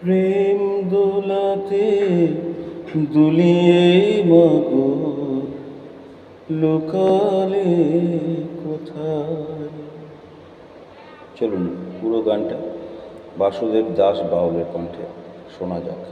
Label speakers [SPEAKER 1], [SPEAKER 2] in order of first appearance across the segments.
[SPEAKER 1] প্রেম দোলাতে দুলিয়ে মাগো, লোকালে কোথায়? চলুন, পুরো গানটা বাসুদেব দাস বাউলের কণ্ঠে শোনা যাক।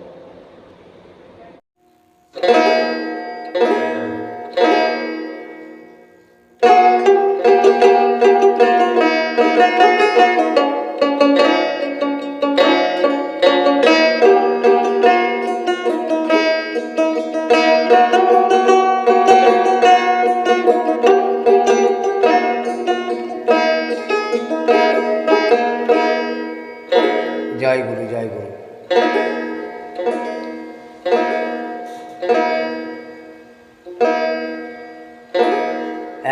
[SPEAKER 2] জয় গুরু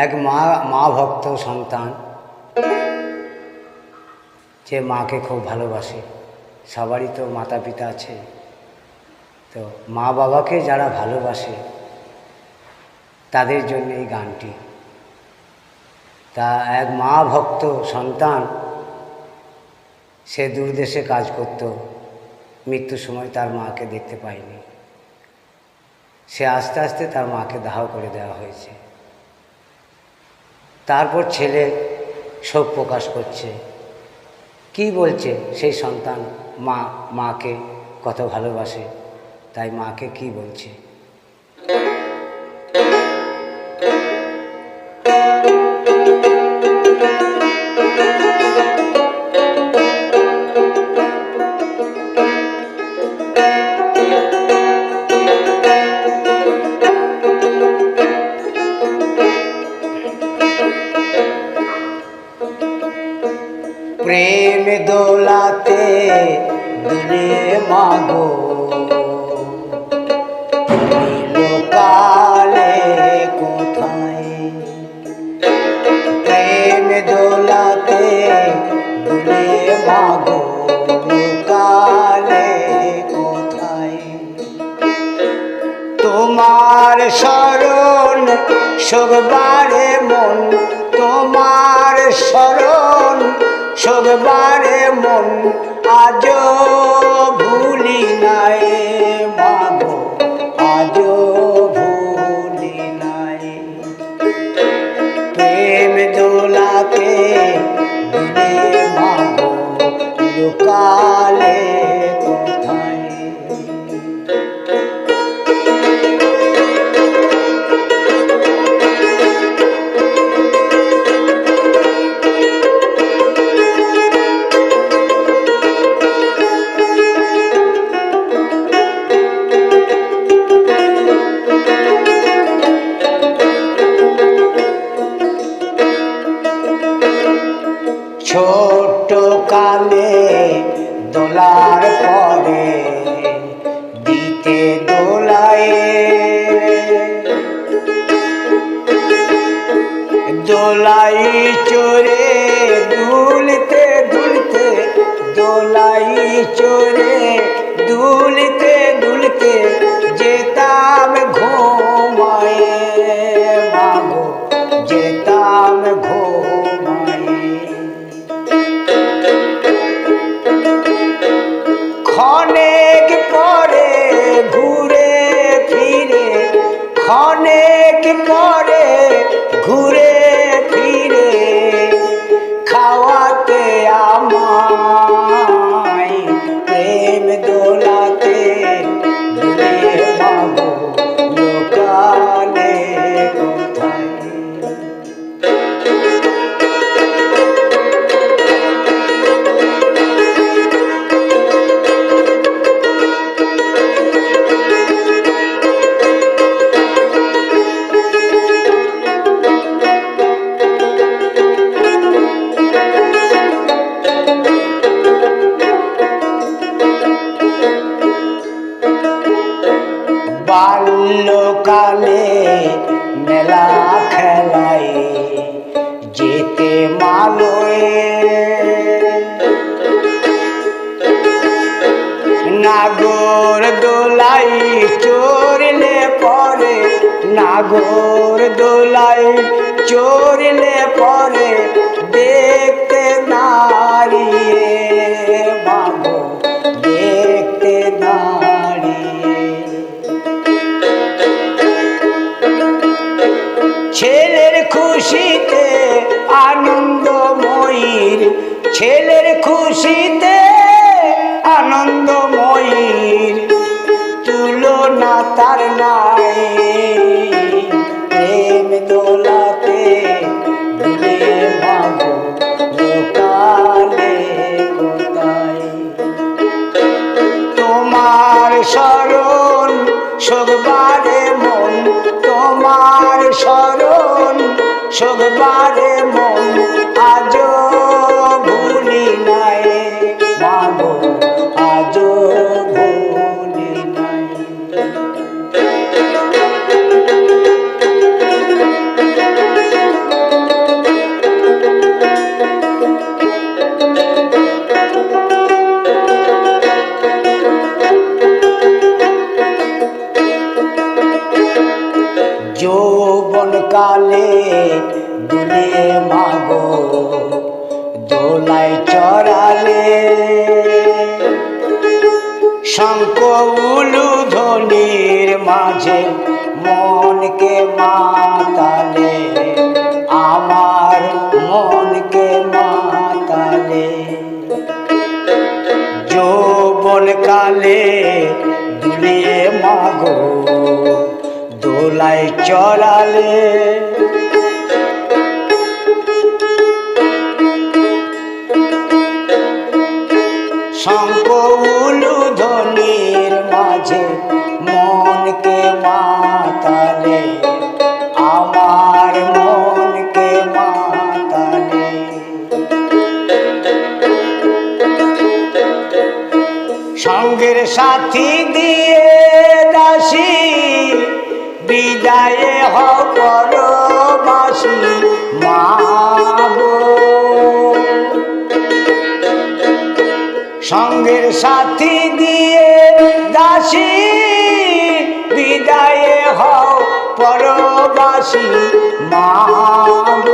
[SPEAKER 2] এক মা মা ভক্ত সন্তান, যে মাকে খুব ভালোবাসে, সবারই তো মাতা পিতা আছে। তো মা বাবাকে যারা ভালোবাসে, তাদের জন্য এই গানটি। তা এক মা ভক্ত সন্তান সে দূরদেশে কাজ করত। মৃত্যুর সময় তার মাকে দেখতে পায়নি। সে আস্তে আস্তে তার মাকে দাহ করে দেওয়া হয়েছে। তারপর ছেলে শোক প্রকাশ করছে। কি বলছে সেই সন্তান? মা, মাকে কত ভালোবাসে। তাই মাকে কি বলছে? তোমার শরণ সববারে মন। তোমার শরণ সববারে মন। আজ ভুলি নাই। কালে দোলার পরে দিতে দোলায়। দোলাই চোরে দুলতে দুলতে দোলাই চোরে দুলতে que বাল্যকালে মেলা খেলায় যেতে মালয়ে। নাগর দোলাই চোরলে পরে, নাগর দোলাই চোরলে পরে দেখতে নারিয়ে ছেলের খুশিতে আনন্দময়ীর, ছেলের খুশিতে আনন্দময়ীর তুলনা তার নাই। প্রেম দোলাতে তোমার মন, তোমার স্মরণ So sugar body. কালে দুলে মাগো দোলাই চড়ালে। শঙ্ক উলু ধ্বনির মাঝে মনকে মাতালে। শঙ্খ উলু ধ্বনির মাঝে মনকে মাতালে আমার মনকে মাতালে। সঙ্গের সাথী দিয়ে বিদায়ে হর বাসী মাগো সঙ্গের সাথী দিয়ে দাসী বিদায়ে হও পরবাসী মাগো